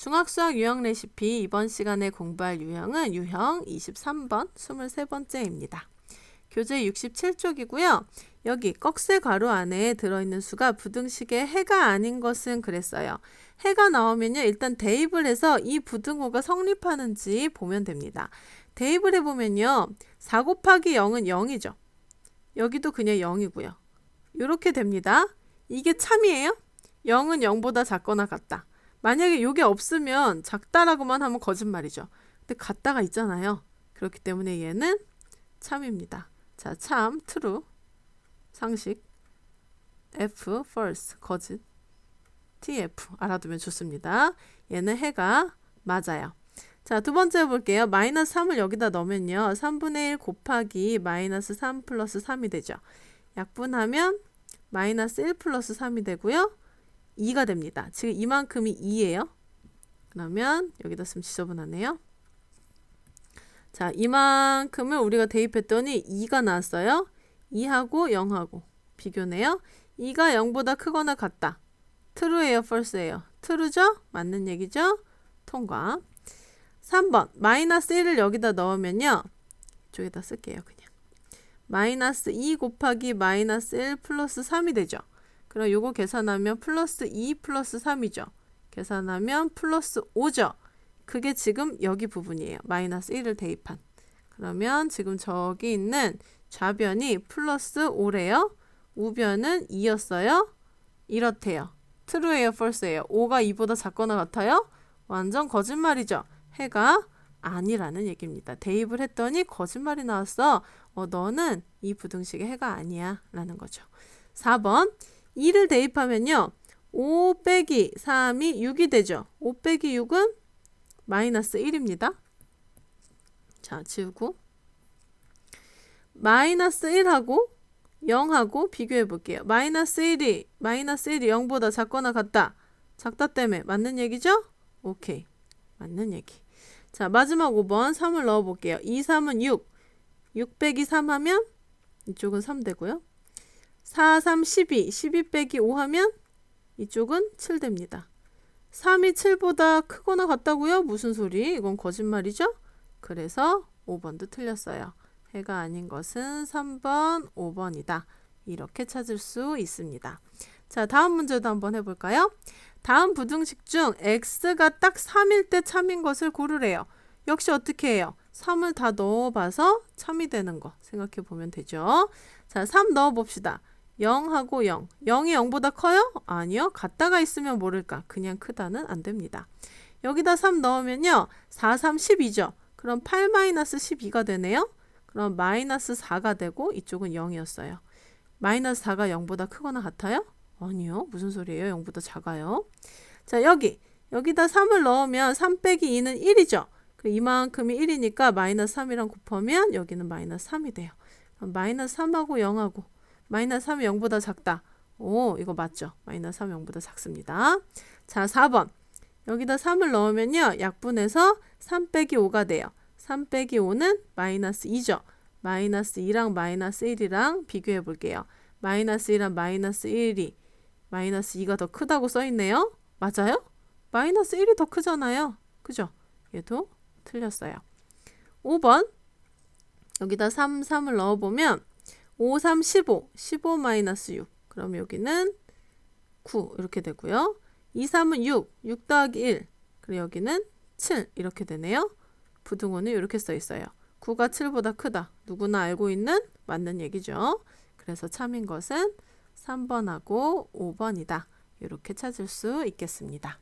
중학수학 유형 레시피 이번 시간에 공부할 유형은 유형 23번 23번째입니다. 교재 67쪽이고요. 여기 꺽쇠 가로 안에 들어있는 수가 부등식의 해가 아닌 것은 그랬어요. 해가 나오면요. 일단 대입을 해서 이 부등호가 성립하는지 보면 됩니다. 대입을 해보면요. 4 곱하기 0은 0이죠. 여기도 그냥 0이고요. 이렇게 됩니다. 이게 참이에요? 0은 0보다 작거나 같다. 만약에 이게 없으면 작다라고만 하면 거짓말이죠. 근데 같다가 있잖아요. 그렇기 때문에 얘는 참입니다. 자, 참, true, 상식, F, false, 거짓, TF 알아두면 좋습니다. 얘는 해가 맞아요. 자, 두 번째 볼게요. 마이너스 3을 여기다 넣으면요. 3분의 1 곱하기 마이너스 3 플러스 3이 되죠. 약분하면 마이너스 1 플러스 3이 되고요. 2가 됩니다. 지금 이만큼이 2예요. 그러면 여기다 쓰면 지저분하네요. 자, 이만큼을 우리가 대입했더니 2가 나왔어요. 2하고 0하고 비교네요. 2가 0보다 크거나 같다. true예요, false예요? true죠? 맞는 얘기죠? 통과. 3번 마이너스 1을 여기다 넣으면요. 이쪽에다 쓸게요, 그냥. 마이너스 2 곱하기 마이너스 1 플러스 3이 되죠. 그럼 요거 계산하면 플러스 2 플러스 3이죠. 계산하면 플러스 5죠. 그게 지금 여기 부분이에요. 마이너스 1을 대입한. 그러면 지금 저기 있는 좌변이 플러스 5래요. 우변은 2였어요. 이렇대요. true예요, false예요. 5가 2보다 작거나 같아요? 완전 거짓말이죠. 해가 아니라는 얘기입니다. 대입을 했더니 거짓말이 나왔어. 어, 너는 이 부등식의 해가 아니야. 라는 거죠. 4번 2를 대입하면요. 5 빼기 3이 6이 되죠. 5 빼기 6은 마이너스 1입니다. 자, 지우고 마이너스 1하고 0하고 비교해 볼게요. 마이너스 1이 마이너스 1이 0보다 작거나 같다. 작다 때문에 맞는 얘기죠? 오케이. 맞는 얘기. 자, 마지막 5번 3을 넣어 볼게요. 2, 3은 6. 6 빼기 3 하면 이쪽은 3 되고요. 4, 3, 12. 12 빼기 5 하면 이쪽은 7 됩니다. 3이 7보다 크거나 같다고요? 무슨 소리? 이건 거짓말이죠? 그래서 5번도 틀렸어요. 해가 아닌 것은 3번, 5번이다. 이렇게 찾을 수 있습니다. 자, 다음 문제도 한번 해볼까요? 다음 부등식 중 x가 딱 3일 때 참인 것을 고르래요. 역시 어떻게 해요? 3을 다 넣어봐서 참이 되는 거 생각해 보면 되죠. 자, 3 넣어봅시다. 0하고 0. 0이 0보다 커요? 아니요. 같다가 있으면 모를까. 그냥 크다는 안 됩니다. 여기다 3 넣으면요. 4, 3, 12죠. 그럼 8-12가 되네요. 그럼 마이너스 4가 되고 이쪽은 0이었어요. 마이너스 4가 0보다 크거나 같아요? 아니요. 무슨 소리예요? 0보다 작아요. 자, 여기. 여기다 3을 넣으면 3 빼기 2는 1이죠. 그 이만큼이 1이니까 마이너스 3이랑 곱하면 여기는 마이너스 3이 돼요. 마이너스 3하고 0하고 마이너스 3이 0보다 작다. 오, 이거 맞죠? 마이너스 3이 0보다 작습니다. 자, 4번. 여기다 3을 넣으면요. 약분해서 3 빼기 5가 돼요. 3 빼기 5는 마이너스 2죠. 마이너스 2랑 마이너스 1이랑 비교해 볼게요. 마이너스 1랑 마이너스 1이 마이너스 2가 더 크다고 써 있네요. 맞아요? 마이너스 1이 더 크잖아요. 그죠? 얘도 틀렸어요. 5번 여기다 3, 3을 넣어보면 5, 3, 15, 15 마이너스 6 그럼 여기는 9 이렇게 되고요. 2, 3은 6, 6 더하기 1 그리고 여기는 7 이렇게 되네요. 부등호는 이렇게 써 있어요. 9가 7보다 크다. 누구나 알고 있는 맞는 얘기죠. 그래서 참인 것은 3번하고 5번이다. 이렇게 찾을 수 있겠습니다.